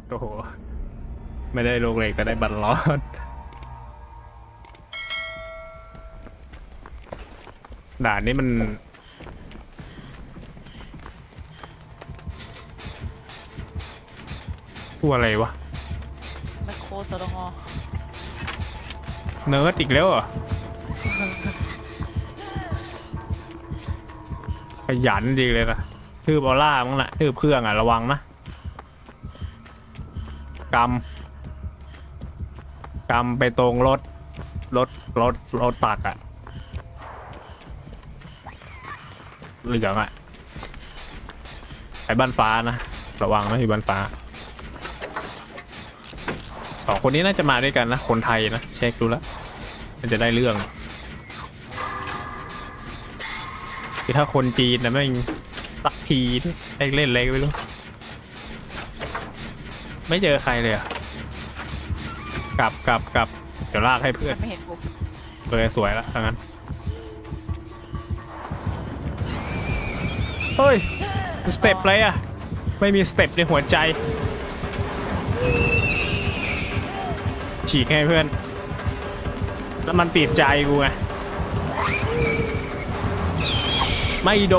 ดโอ้โห ไม่ได้ลูกเหล็กแต่ได้บัตรลอด ด่านนี้มัน ตัวอะไรวะ แมคโครสตงเนิร์ดอีกแล้วเหรอ ขยันจริงเลยนะทืบออร่ามั้งนะทืบเครื่องอะ ระวังนะ กำกำไปตรงรถ รถ รถ รถตักอะเหลืองอะไอ้บ้านฟ้านะ ระวังนะอยู่บ้านฟ้าสองคนนี้น่าจะมาด้วยกันนะ คนไทยนะ เช็คดูแล้ว มันจะได้เรื่องคือถ้าคนจีนนะไม่งสักทีได้เล่นอะไรก็ไม่รู้ ไม่เจอใครเลยอะกลับกลับกลับเดี๋ยวลากให้เพื่อนมันไม่เห็นกูเออสวยแล้วทั้งนั้น เฮ้ย สเต็ปอะไรอะไม่มีสเต็ปในหัวใจ ฉีกให้เพื่อน แล้วมันติดใจกูไง ไม่โด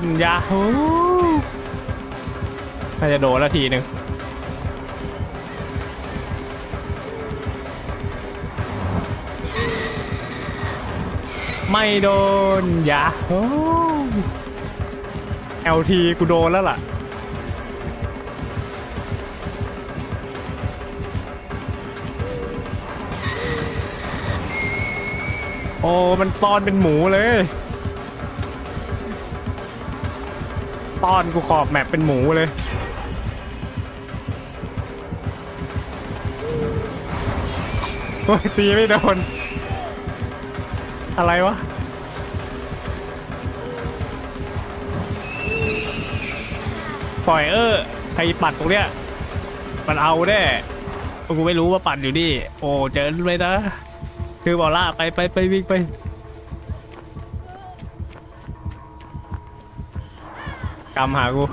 น ยาฮูน่าจะโดนแล้วทีหนึ่ง ไม่โดนยาฮู LT กูโดนแล้วล่ะ โอ้ มันตอนเป็นหมูเลยตอนกูขอบแมปเป็นหมูเลย โอ้ยตีไม่โดน อะไรวะ ปล่อยเออใครปัดตรงเนี้ยมันเอาแน่กูไม่รู้ว่าปัดอยู่นี่ โอ้เจอเลยนะ คือบอลล่าไปไปไปวิ่งไปกำหากู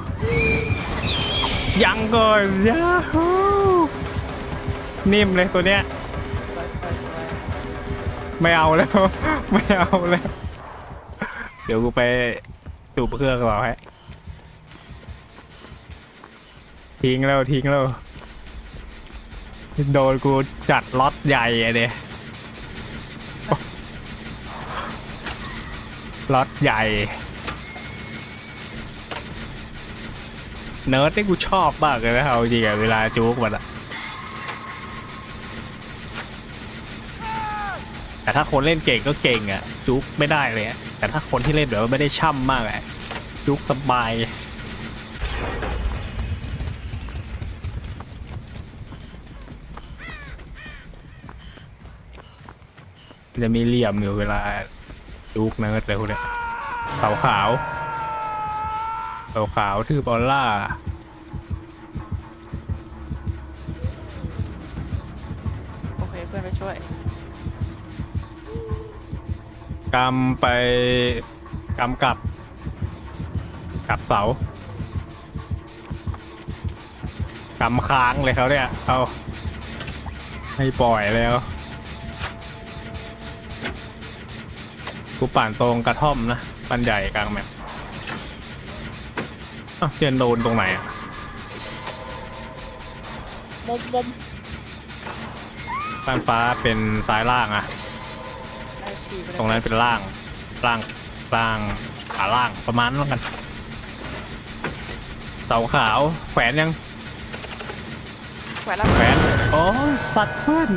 ยังก่อนยาฮูนิ่มเลยตัวเนี้ยไม่เอาแล้ว ไม่เอาแล้ว เดี๋ยวกูไปจูบเครื่องก่อนให้ ทิ้งแล้วทิ้งแล้ว โดนกูจัดล็อตใหญ่อะเดล็อตใหญ่ เนิร์ดนี่กูชอบมากเลยนะเอาจริงอะเวลาจูกมันอะแต่ถ้าคนเล่นเก่งก็เก่งอะจุกไม่ได้เลยแต่ถ้าคนที่เล่นแบบว่าไม่ได้ช่ำมากอะจุกสบาย จะมีเหลี่ยมอยู่เวลาจุกเนิร์ดเลยพวกเนี้ยเสาขาวเสาขาวทือบอลล่า โอเคเพื่อนไปช่วย กำไปกำกลับกลับเสากำค้างเลยเขาเนี่ยเอาให้ปล่อยแล้ว กูป่านตรงกระท่อมนะปันใหญ่กลางแมปอ้าวเจนโดนตรงไหนอะมุมมุมบ้านฟ้าเป็นซ้ายล่างอะ ได้ฉี่ไปเลยตรงนั้นเป็นล่างล่างล่างขาล่างประมาณนั้นแล้วกันเสาขาวแขวนยังแขวนแล้วแขวนโอ้ยสัตว์เพื่อน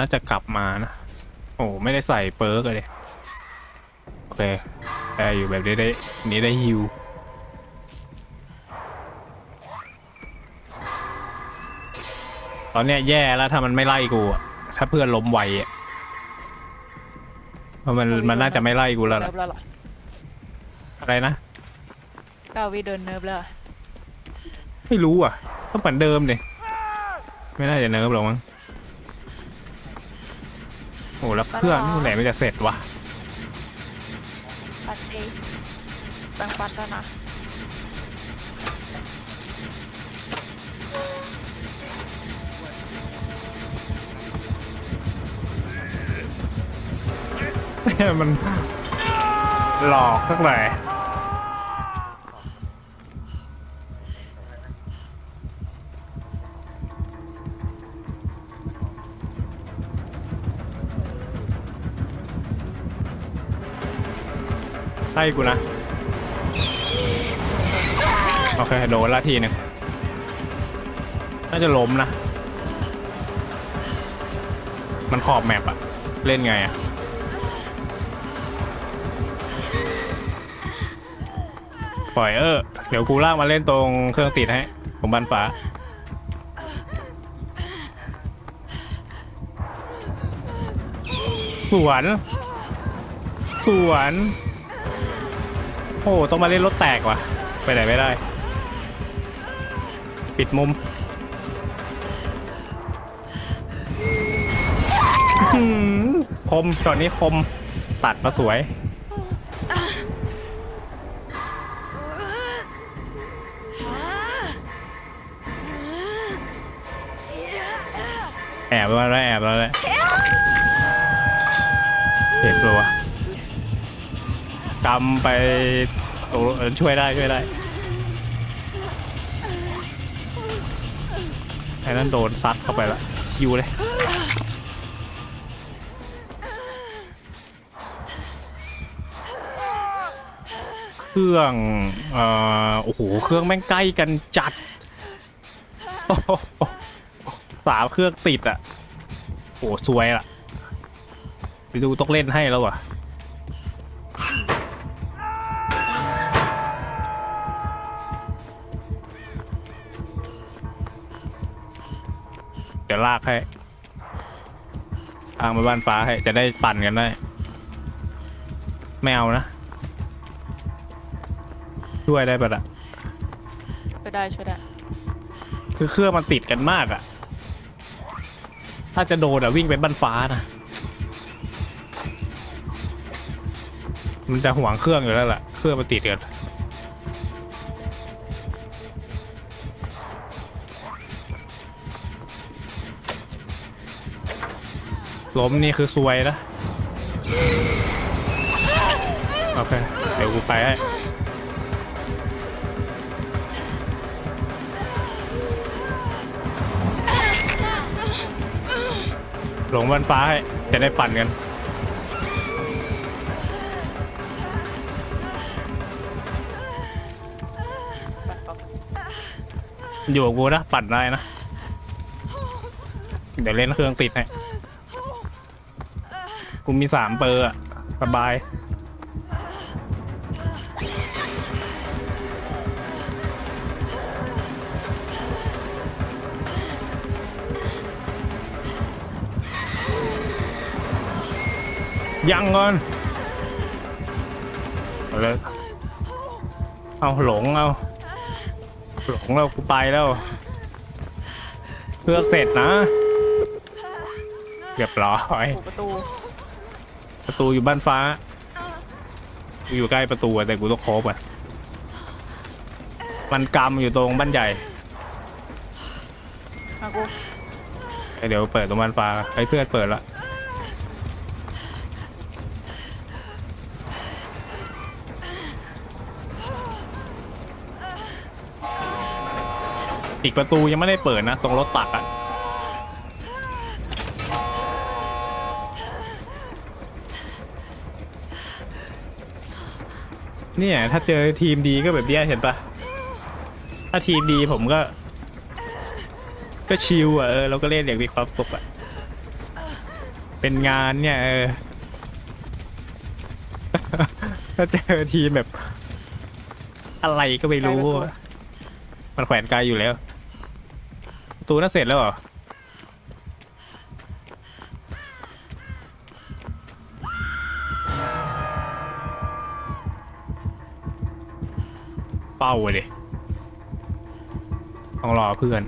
น่าจะกลับมานะ โอ้ไม่ได้ใส่เปิร์กเลยโอเคได้อยู่แบบนี้ได้นี้ได้ฮิวตอนเนี้ยแย่แล้วถ้ามันไม่ไล่กูอะถ้าเพื่อนล้มไวอะเพราะมันมันน่าจะไม่ไล่กูแล้วเนิล่ะร์ฟแล้วเหรออะไรนะเก้าวิเดินเนิร์ฟแล้วเหรอไม่รู้อะก็เหมือนเดิมเลยไม่น่าจะเนิร์ฟหรอกมั้ง โอ้แล้วเครื่องนี่เมื่อไหนมันจะเสร็จวะปัดเองแบ่งปัดแล้วนะมันหลอกสักหน่อย ใช่กูนะ โอเคโดนละทีหนึ่งน่าจะล้มนะ มันขอบแมปอะเล่นไงอะปล่อยเออ เดี๋ยวกูลากมาเล่นตรงเครื่องติดให้ผมบันฟ้าสวนสวน โอ้ต้องมาเล่นรถแตกว่ะ ไปไหนไม่ได้ ปิดมุมคมจอดนี้คมตัดมาสวย แอบมาแล้วแอบแล้วแหละเห็นปะวะ กำไปโอ้เออช่วยได้ช่วยได้ไอ้นั่นโดนซัดเข้าไปละคิวเลยเครื่องเอ่อโอ้โห เครื่องแม่งใกล้กันจัดสามเครื่องติดอะ โอ้สวยล่ะ ไปดูต้องเล่นให้แล้วอะ ดี๋ยวลากให้ทางมาบ้านฟ้าให้จะได้ปั่นกันได้ ไม่เอานะ ช่วยได้ปะล่ะช่วยได้ช่วยได้ คือเครื่องมันติดกันมากอะถ้าจะโดนอะวิ่งไปบ้านฟ้านะมันจะห่วงเครื่องอยู่แล้วล่ะ เครื่องมันติดกัน ล้มนี่คือซวยนะโอเค เดี๋ยวกูไปให้หลงวันฟ้าให้จะได้ปั่นกันอยู่กับกูนะปั่นได้นะ เดี๋ยวเล่นเครื่องติดให้ กูมีสามเปอร์อะสบาย ยังก่อนเอาเลยเอาหลงเอาหลงแล้วกูไปแล้วเพื่อกเสร็จนะ เรียบร้อย ประตู ประตูอยู่บ้านฟ้า กูอยู่ใกล้ประตูอะแต่กูต้องโคบอะมันกำอยู่ตรงบ้านใหญ่มากูเดี๋ยวเปิดตรงบ้านฟ้าให้เพื่อนเปิดละอีกประตูยังไม่ได้เปิดนะ ตรงรถตักอะ เนี่ย ถ้าเจอทีมดีก็แบบเนี้ยเห็นปะถ้าทีมดีผมก็ ก็ชิลอะเออเราก็เล่นอย่างมีความสุขอะเป็นงานเนี่ยเออถ้าเจอทีมแบบ อะไรก็ไม่รู้อะมันแขวนไกลอยู่แล้วประตูน่าเสร็จแล้วเหรอ เป้าเลยต้องรอเพื่อน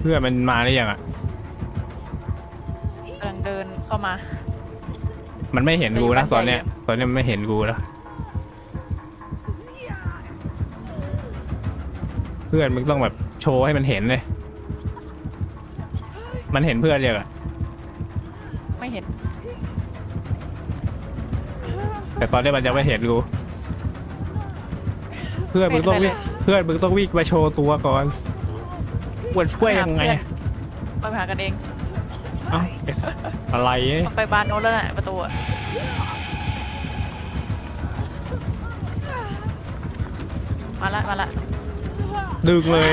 เพื่อนมันมาได้ยังอะกำลังเดินเข้ามา มันไม่เห็นกูนะเฮ้ยตอนเนี้ยบ้านใหญ่ตอนเนี้ยมันไม่เห็นกูแล้วเพื่อนมึงต้องแบบโชว์ให้มันเห็นเลย มันเห็นเพื่อนยังอะ แต่ตอนนี้มันยังไม่เห็นกูเพื่อนมึงต้องวิ่งเพื่อนมึงต้องวิ่งมาโชว์ตัวก่อนควรช่วยยังไงไปหากันเองเอ้าไอ้สัสอะไรเนี่ยไปบ้านโน้นแล้วน่ะประตูอะมาละมาละดึงเลย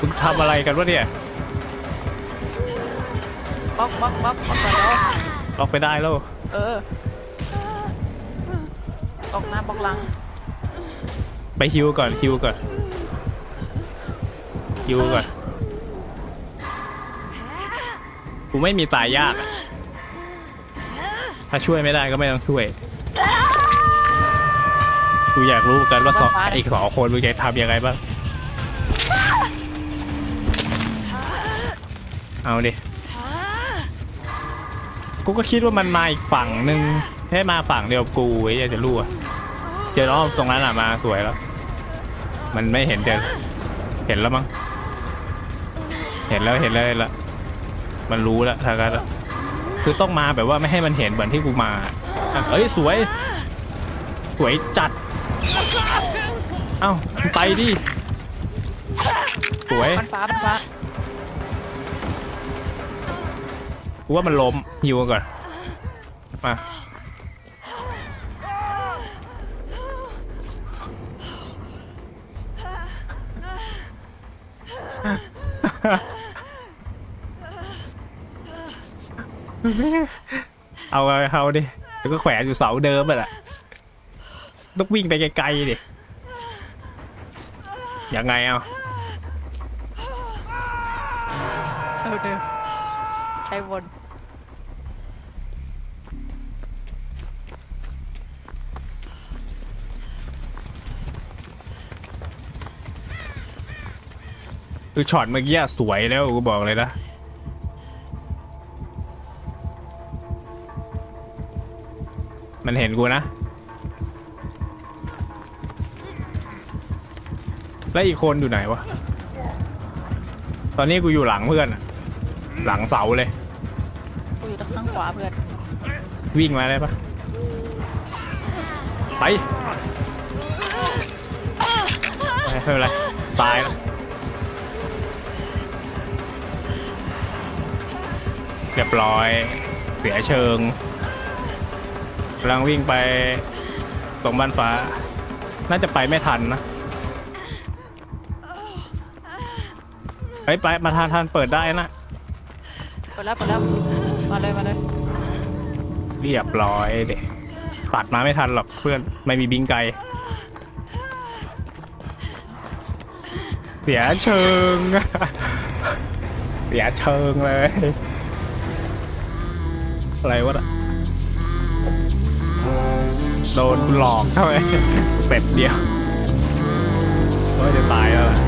มึงทำอะไรกันวะเนี่ยบล็อกบล็อกบล็อกบล็อกก่อนแล้วล็อกไปได้แล้วเออ ออกหน้าบล็อกหลังไปฮิวก่อนฮิวก่อนฮิวก่อนกูไม่มีตายยากอะถ้าช่วยไม่ได้ก็ไม่ต้องช่วยกูอยากรู้เหมือนกันว่าสองอีกสองคนมึงจะทำยังไงบ้างเอาดิกูก็คิดว่ามันมาอีกฝั่งหนึ่งให้มาฝั่งเดียวกับกูไอ้เหี้ยจะรู้อะ เจอน้องตรงนั้นอะมาสวยแล้ว มันไม่เห็นเจอเห็นแล้วมั้งเห็นแล้วเห็นแล้วเห็นแล้วมันรู้แล้วทางนั้นอะคือต้องมาแบบว่าไม่ให้มันเห็นเหมือนที่กูมาอะเอ้ยสวย สวยจัดเอ้ามึงไปดิสวยมันฟ้ามันฟ้ากูว่ามันล้มฮิวก่อนมา เอาเอาดิแล้วก็แขวนอยู่เสาเดิมอะแหละต้องวิ่งไปไกลๆดิยังไงเอาเสาเดิมใช้วน คือช็อตเมื่อกี้อะสวยแล้วกูบอกเลยนะมันเห็นกูนะ แล้วอีกคนอยู่ไหนวะ ตอนนี้กูอยู่หลังเพื่อนอะหลังเสาเลย กูอยู่ทางข้างขวาเพื่อน วิ่งมาได้ปะไปไม่เป็นไร ตายแล้ว เรียบร้อยเสียเชิงกำลังวิ่งไปตรงบ้านฟ้า น่าจะไปไม่ทันนะเฮ้ยไปมาทานทานเปิดได้นะเปิดแล้วเปิดแล้วมาเลยมาเลยเรียบร้อยเด็ปัดมาไม่ทันหรอกเพื่อนไม่มีบิงไกเสียเชิง เสียเชิงเลย อะไรวะโดนคุณหลอกเข้าไมเป็ดเดียวก็จะตายแล้วล่ะ